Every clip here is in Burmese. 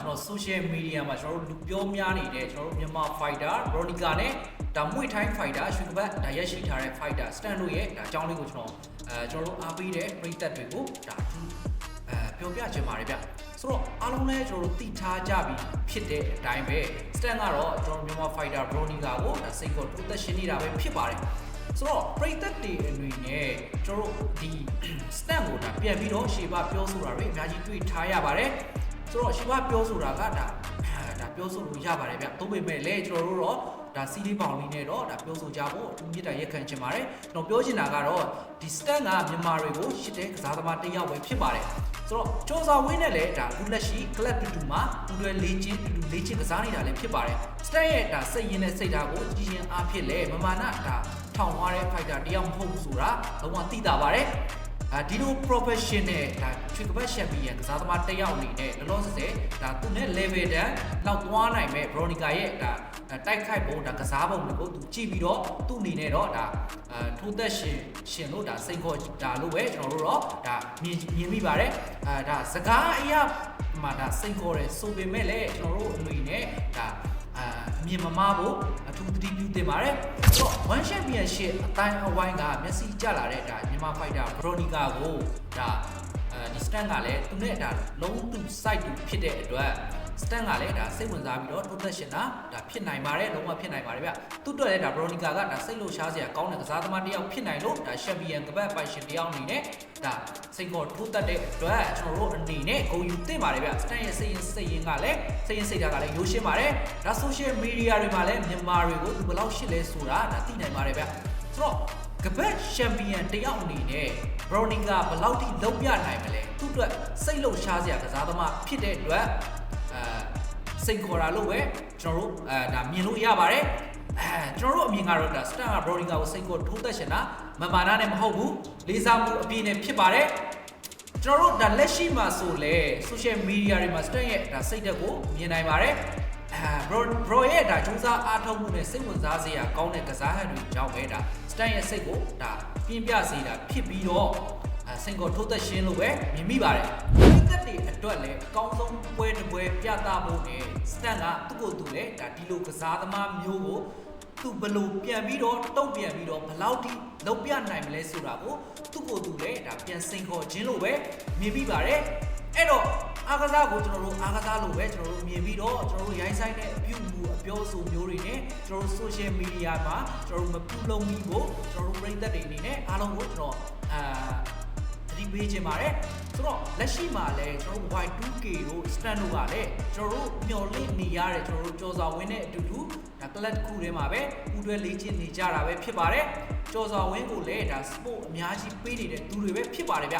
ကျွန်တော် social media မှာကျွန်တော်တို့လူပြောများနေတဲ့ကျွန်တော်တို့မြန်မာ fighter Veronica နဲ့ဒါမွေထိုင်း fighter ရွှေကပတ်ဒါရက်ရှိထားတဲ့ fighter stand တို့ရဲ့ဒါအကြောင်းလေးကိုကျွန်တော်အဲကျွန်တော်တို့အားပေးတဲ့ပရိသတ်တွေကိုဒါအထူးအဲပြောပြချင်ပါတယ်ဗျဆိုတော့အားလုံးလည်းကျွန်တော်တို့သိထားကြပြီဖြစ်တဲ့အတိုင်းပဲ stand ကတော့ကျွန်တော်မြန်မာ fighter Veronica ကိုဒါစိတ်ကိုတိုးသက်ရှင်နေတာပဲဖြစ်ပါတယ်ဆိုတော့ပရိသတ်တွေအနေနဲ့ကျွန်တော်တို့ဒီ stand ကိုဒါပြန်ပြီးတော့ရှေ့ပါပြောဆိုတာတွေအများကြီးတွေ့ထားရပါတယ် ဆိုတော့ရှေ့ပါပြောဆိုတာကဒါအာဒါပြောဆိုလို့ရပါတယ်ဗျသို့ပေမဲ့လည်းကျွန်တော်တို့တော့ဒါစီးလေးပေါင်လေးနဲ့တော့ဒါပြောဆိုကြဖို့အထူးမြတ်တာရက်ခံချင်ပါတယ်ကျွန်တော်ပြောချင်တာကတော့ဒီ stand ကမြန်မာတွေကိုရှစ်တဲ့ကစားသမားတစ်ယောက်ပဲဖြစ်ပါတယ်ဆိုတော့ကြောစာဝင်းနဲ့လည်းဒါအခုလက်ရှိ club တူတူမှာပူတွဲလေးချင်းတူတူလေးချင်းကစားနေတာလည်းဖြစ်ပါတယ် stand ရဲ့ဒါစိတ်ရင်းနဲ့စိတ်ဓာတ်ကိုကြည်ရင်အားဖြစ်လဲမမာနဒါထောင်သွားတဲ့ fighter တယောက်မဟုတ်ဘူးဆိုတာလုံးဝသိတာပါတယ် အာဒီလို professional ဒါချွေကပတ် champion ကစားသမားတစ်ယောက်အနေနဲ့လောလောဆယ်ဆယ်ဒါသူနဲ့ level တန်းလောက်သွားနိုင်မဲ့ Veronica ရဲ့ဒါတိုက်ခိုက်ပုံဒါကစားပုံတွေကိုသူကြည့်ပြီးတော့သူ့အနေနဲ့တော့ဒါအာထိုးသက်ရှင်ရှင်လို့ဒါစိတ်ခေါ်ဒါလို့ပဲကျွန်တော်တို့တော့ဒါမြင်မြင်မိပါတယ်အာဒါစကားအရာမှာဒါစိတ်ခေါ်တယ်ဆိုပေမဲ့လည်းကျွန်တော်တို့အနေနဲ့ဒါအာ မြင်မမဖို့အထူးသတိပြုသင့်ပါတယ်။ဆိုတော့ One Championship အတိုင်းအဝိုင်းကမျက်စိကျလာတဲ့ဒါမြန်မာ fighter Veronica ကိုဒါအဲဒီ stand ကလည်းသူနဲ့ဒါလုံးတူ site တူဖြစ်တဲ့အတွက် stand ကလည်းဒါစိတ်ဝင်စားပြီးတော့တိုးသက်ရှင်တာဒါဖြစ်နိုင်ပါတယ်လုံးဝဖြစ်နိုင်ပါတယ်ဗျသူ့အတွက်လည်းဒါ Veronica ကဒါစိတ်လှုပ်ရှားစရာကောင်းတဲ့ကစားသမားတစ်ယောက်ဖြစ်နိုင်လို့ဒါ champion ကပတ်ပိုင်ရှင်တစ်ယောက်အနေနဲ့ဒါစိတ်ကိုထိုးသက်တဲ့အတွက်ကျွန်တော်တို့အနေနဲ့ဂုဏ်ယူသင့်ပါတယ်ဗျ stand ရဲ့စိတ်ရင်စိတ်ရင်ကလည်းစိတ်ရင်စိတ်ဓာတ်ကလည်းရိုးရှင်းပါတယ်ဒါ social media တွေမှာလည်းမြန်မာတွေကိုသူဘယ်လောက်ရှစ်လဲဆိုတာဒါသိနိုင်ပါတယ်ဗျဆိုတော့ကပတ်ချန်ပီယံတယောက်အနေနဲ့ Veronica ဘယ်လောက်ထိလုံးပြနိုင်မလဲသူ့အတွက်စိတ်လှုပ်ရှားစရာကစားသမားဖြစ်တဲ့အတွက် အဲစိတ်ခေါ်တာလို့ပဲကျွန်တော်တို့အဲဒါမြင်လို့ရပါတယ်အဲကျွန်တော်တို့အမြင်ကတော့ဒါ Star Veronica ကိုစိတ်ကိုထိုးသက်ရှင်တာမမာနာနဲ့မဟုတ်ဘူးလေးစားမှုအပြည့်နဲ့ဖြစ်ပါတယ်ကျွန်တော်တို့ဒါလက်ရှိမှာဆိုလဲ social media တွေမှာ Star ရဲ့ဒါစိတ်ဓာတ်ကိုမြင်နိုင်ပါတယ်အဲ bro bro ရဲ့ဒါစူးစမ်းအားထုတ်မှုနဲ့စိတ်ဝင်စားစရာကောင်းတဲ့ကစားဟန်တွေကြောင့်ပဲဒါ Star ရဲ့စိတ်ကိုဒါပြင်းပြစေတာဖြစ်ပြီးတော့အဲစိတ်ကိုထိုးသက်ရှင်လို့ပဲမြင်မိပါတယ်ဒီကတ်တွေ အတွက်လည်းအကောင်းဆုံးပွဲတစ်ပွဲပြသဖို့နဲ့ Stan ကသူ့ကိုယ်သူလည်းဒါဒီလိုကစားသမားမျိုးကိုသူဘယ်လို့ပြန်ပြီးတော့တုံ့ပြန်ပြီးတော့ဘယ်လောက်ထိလုံးပြနိုင်မလဲဆိုတာကိုသူ့ကိုယ်သူလည်းဒါပြန်စိန်ခေါ်ခြင်းလို့ပဲမြင်ပြီးပါတယ်အဲ့တော့အားကစားကိုကျွန်တော်တို့အားကစားလို့ပဲကျွန်တော်တို့မြင်ပြီးတော့ကျွန်တော်တို့ရိုင်းဆိုင်တဲ့အပြုအမူအပြောအဆိုမျိုးတွေနဲ့ကျွန်တော်တို့ social media မှာကျွန်တော်တို့မပြုလုပ်မိဖို့ကျွန်တော်တို့ပြည်သက်တွေအနေနဲ့အားလုံးကိုကျွန်တော်အာသတိပေးခြင်းပါတယ်ဆိုတော့လက်ရှိမှာလည်းကျွန်တော်တို့ Y2K တို့ stand တို့ကလည်းကျွန်တော်တို့မျှော်လင့်နေရတဲ့ကျွန်တော်တို့ကြော်စွာဝင်းနဲ့အတူတူဒါ club တစ်ခုထဲမှာပဲပူးတွဲလေ့ကျင့်နေကြတာပဲဖြစ်ပါတယ်ကြော်စွာဝင်းကိုလည်းဒါ sport အများကြီးပေးနေတဲ့သူတွေပဲဖြစ်ပါတယ်ဗျ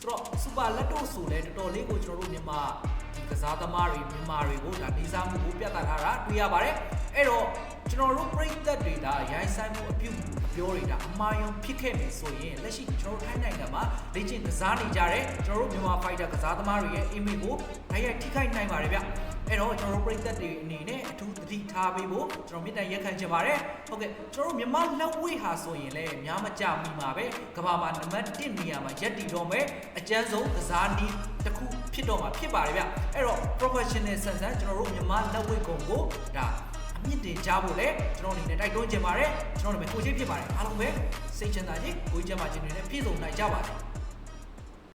ဆိုတော့ super လက်တော့ဆိုလဲတော်တော်လေးကိုကျွန်တော်တို့မြန်မာဒီကစားသမားတွေမြန်မာတွေကိုဒါလေးစားမှုကိုပြသထားတာတွေ့ရပါတယ်အဲ့တော့ကျွန်တော်တို့ပြည်သက်တွေ ဒါရိုင်းဆိုင်မှုအပြုအပြောတွေဒါအမှားယွင်းဖြစ်ခဲ့မယ်ဆိုရင်လက်ရှိကျွန်တော်တို့ထိုင်းနိုင်ငံမှာလေ့ကျင့်ကစားနေကြတဲ့ကျွန်တော်တို့မြန်မာ fighter ကစားသမားတွေရဲ့ image ကိုတိုက်ရိုက်ထိခိုက်နိုင်ပါတယ်ဗျအဲ့တော့ကျွန်တော်တို့ပြည်သက်တွေအနေနဲ့အထူးသတိထားပေးဖို့ကျွန်တော်မြစ်တိုင်ရက်ခံချင်ပါတယ်ဟုတ်ကဲ့ကျွန်တော်တို့မြန်မာလက်ဝိဟာဆိုရင်လည်းများမကြမိမှာပဲကမ္ဘာမှာနံပါတ်1နေရာမှာရက်တည်တော့မယ်အကျန်းဆုံးကစားနည်းတစ်ခုဖြစ်တော့မှာဖြစ်ပါတယ်ဗျအဲ့တော့ professional ဆန်ဆန်ကျွန်တော်တို့မြန်မာလက်ဝိကုံကိုဒါအ မြင့်တင်ကြဖို့လည်းကျွန်တော်အနေနဲ့တိုက်တွန်းချင်ပါတယ်ကျွန်တော်တို့လည်းကိုချင်းဖြစ်ပါတယ်အားလုံးပဲစိတ်ချမ်းသာခြင်းကိုယ်ကျန်းမာခြင်းတွေနဲ့ပြည့်စုံနိုင်ကြပါစေ